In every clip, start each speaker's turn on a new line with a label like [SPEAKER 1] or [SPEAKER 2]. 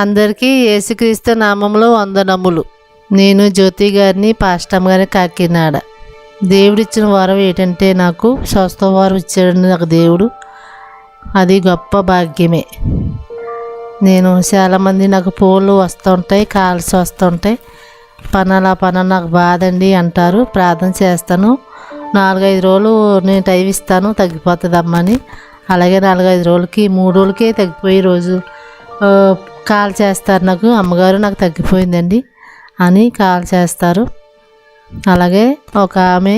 [SPEAKER 1] అందరికీ యేసుక్రీస్తు నామంలో వందనములు. నేను జ్యోతి గారిని పాస్టమ్ గారి కాకినాడ. దేవుడిచ్చిన వరం ఏంటంటే నాకు స్వస్థ వారం ఇచ్చాడు నాకు దేవుడు. అది గొప్ప భాగ్యమే. నేను చాలామంది నాకు ఫోన్లు వస్తుంటాయి కాల్స్ వస్తుంటాయి. పనలా పన నాకు బాధ అండి అంటారు. ప్రార్థన చేస్తాను. నాలుగైదు రోజులు నేను టైం ఇస్తాను తగ్గిపోతుంది అమ్మని అలాగే నాలుగైదు రోజులకి మూడు రోజులకే తగ్గిపోయే రోజు కాల్ చేస్తారు నాకు అమ్మగారు నాకు తగ్గిపోయిందండి అని కాల్ చేస్తారు. అలాగే ఒక ఆమె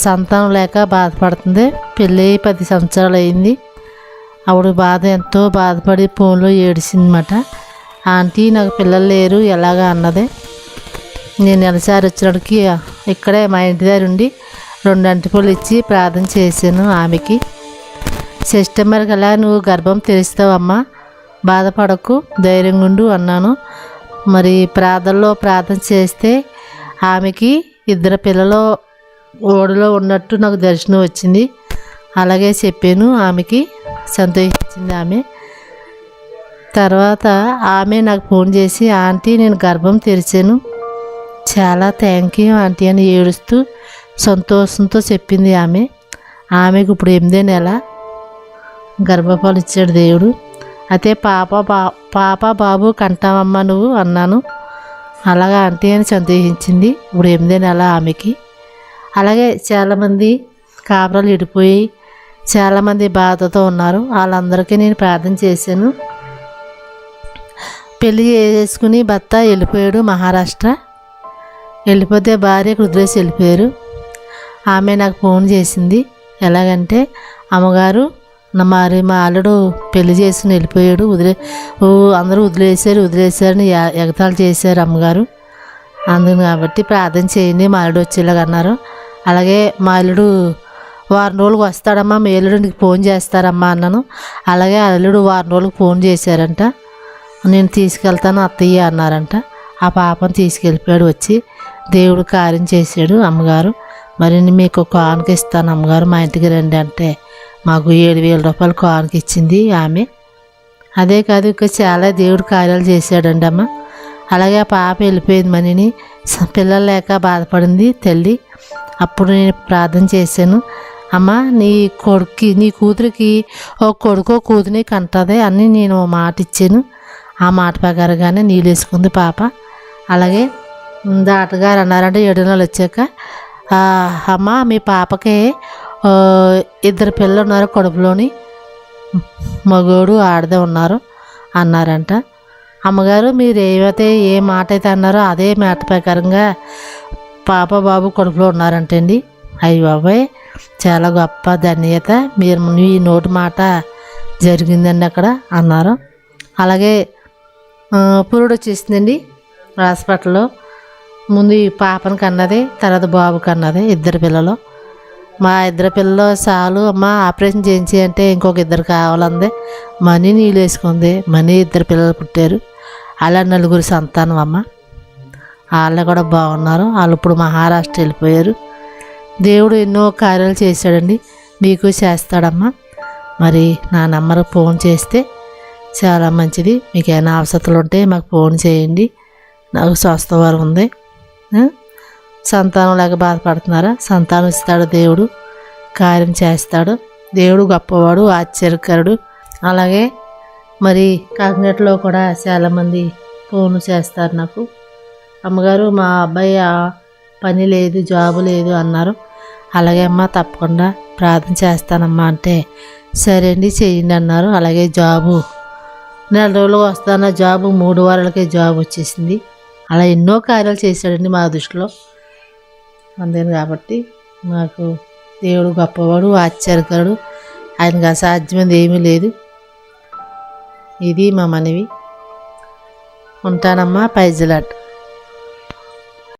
[SPEAKER 1] సంతానం లేక బాధపడుతుంది. పెళ్ళి పది సంవత్సరాలు అయింది. ఆవిడ బాధ ఎంతో బాధపడి ఫోన్లో ఏడిసిందన్నమాట. ఆంటీ నాకు పిల్లలు లేరు ఎలాగా? అన్నది. నేను నెలసారి వచ్చినప్పటికి ఇక్కడే మా ఇంటి దగ్గర ఉండి రెండు అంటిపూలు ఇచ్చి ప్రార్థన చేశాను ఆమెకి. సిస్టమర్ గల నువ్వు గర్భం తెరుస్తావమ్మా? బాధపడకు ధైర్యంగా ఉండు అన్నాను. మరి ప్రార్థనలో ప్రార్థన చేస్తే ఆమెకి ఇద్దరు పిల్లలు ఓడిలో ఉన్నట్టు నాకు దర్శనం వచ్చింది. అలాగే చెప్పాను ఆమెకి సంతోషించింది ఆమె. తర్వాత ఆమె నాకు ఫోన్ చేసి ఆంటీ నేను గర్భం తెరిచాను. చాలా థ్యాంక్ యూ ఆంటీ అని ఏడుస్తూ సంతోషంతో చెప్పింది ఆమె. ఆమెకు ఇప్పుడు ఎనిమిదే నెల. గర్భఫలం ఇచ్చాడు దేవుడు. అయితే పాప బా పాప బాబు కంటావమ్మ నువ్వు అన్నాను. అలాగా అంటే అని సందేహించింది. ఇప్పుడు ఎనిమిదే నెల ఆమెకి. అలాగే చాలామంది కాపురాలు ఇడిపోయి చాలామంది బాధతో ఉన్నారు. వాళ్ళందరికీ నేను ప్రార్థన చేశాను. పెళ్ళి చేసుకుని భర్త వెళ్ళిపోయాడు మహారాష్ట్ర. వెళ్ళిపోతే భార్య కుదిరేసి వెళ్ళిపోయారు. ఆమె నాకు ఫోన్ చేసింది. ఎలాగంటే అమ్మగారు మరి మా అల్లుడు పెళ్ళి చేసుకుని వెళ్ళిపోయాడు వదిలే ఓ అందరూ వదిలేశారు వదిలేశారని ఎ- ఎగతాళి చేశారు అమ్మగారు. అందుకని కాబట్టి ప్రార్థన చేయండి మా అల్లుడు వచ్చేలాగా అన్నారు. అలాగే మా అల్లుడు వారం రోజులకు వస్తాడమ్మా మీ అల్లుడు నీకు ఫోన్ చేస్తారమ్మా అన్నాను. అలాగే అల్లుడు వారం రోజులకు ఫోన్ చేశారంట. నేను తీసుకెళ్తాను అత్తయ్య అన్నారంట. ఆ పాపను తీసుకెళ్ళిపోయాడు వచ్చి దేవుడు కార్యం చేశాడు అమ్మగారు. మరి మీకు కానుక ఇస్తాను అమ్మగారు మా ఇంటికి రండి అంటే. మాకు ఏడు వేల రూపాయలు కానుక ఇచ్చింది ఆమె. అదే కాదు ఇంకా చాలా దేవుడు కార్యాలు చేశాడండి అమ్మ. అలాగే ఆ పాప వెళ్ళిపోయింది మనీని. పిల్లలు లేక బాధపడింది తల్లి. అప్పుడు నేను ప్రార్థన చేశాను. అమ్మ నీ కొడుక్కి నీ కూతురికి ఒక కొడుకో కూతుని కంటది అని నేను ఓ మాట ఇచ్చాను. ఆ మాట ప్రకారంగానే నీళ్ళు వేసుకుంది పాప. అలాగే దాటగారు అన్నారంటే ఏడు నెలలు వచ్చాక అమ్మ మీ పాపకి ఇద్దరు పిల్లలు ఉన్నారు కడుపులోని. మగోడు ఆడదే ఉన్నారు అన్నారంట. అమ్మగారు మీరు ఏమైతే ఏ మాట అయితే అన్నారో అదే మాట ప్రకారంగా పాప బాబు కడుపులో ఉన్నారంటండి. అయ్యి బాబాయ్ చాలా గొప్ప ధన్యత. మీరు మీ నోటి మాట జరిగిందండి అక్కడ అన్నారు. అలాగే పురుడు వచ్చేసిందండి హాస్పిటల్లో. ముందు ఈ పాపను కన్నది తర్వాత బాబు కన్నది ఇద్దరు పిల్లలు. మా ఇద్దరు పిల్లలు చాలు. అమ్మ ఆపరేషన్ చేయించి అంటే ఇంకొక ఇద్దరు కావాలంది. మనీ నీళ్ళు వేసుకుంది. మనీ ఇద్దరు పిల్లలు పుట్టారు. అలా నలుగురు సంతానం అమ్మ. వాళ్ళు కూడా బాగున్నారు. వాళ్ళు ఇప్పుడు మహారాష్ట్ర వెళ్ళిపోయారు. దేవుడు ఎన్నో కార్యాలు చేశాడండి. మీకు చేస్తాడమ్మా. మరి నా నెంబర్ ఫోన్ చేస్తే చాలా మంచిది. మీకు ఏమైనా అవసరాలు ఉంటే మాకు ఫోన్ చేయండి. నాకు స్వస్థవారం ఉంది. సంతానం లేక బాధపడుతున్నారా? సంతానం ఇస్తాడు దేవుడు కార్యం చేస్తాడు. దేవుడు గొప్పవాడు ఆశ్చర్యకరుడు. అలాగే మరి కాకినాడలో కూడా చాలామంది ఫోన్లు చేస్తారు నాకు. అమ్మగారు మా అబ్బాయి ఆ పని లేదు జాబు లేదు అన్నారు. అలాగే అమ్మ తప్పకుండా ప్రార్థన చేస్తానమ్మా అంటే సరే అండి చేయండి అన్నారు. అలాగే జాబు నెల రోజులు వస్తాన జాబు మూడు వారాలకే జాబ్ వచ్చేసింది. అలా ఎన్నో కార్యాలు చేశాడండి మా దృష్టిలో. అందేను కాబట్టి మాకు దేవుడు గొప్పవాడు ఆశ్చర్యకరుడు. ఆయనకు అసాధ్యమైనది ఏమీ లేదు. ఇది మా మనవి. ఉంటానమ్మా పైజలాట్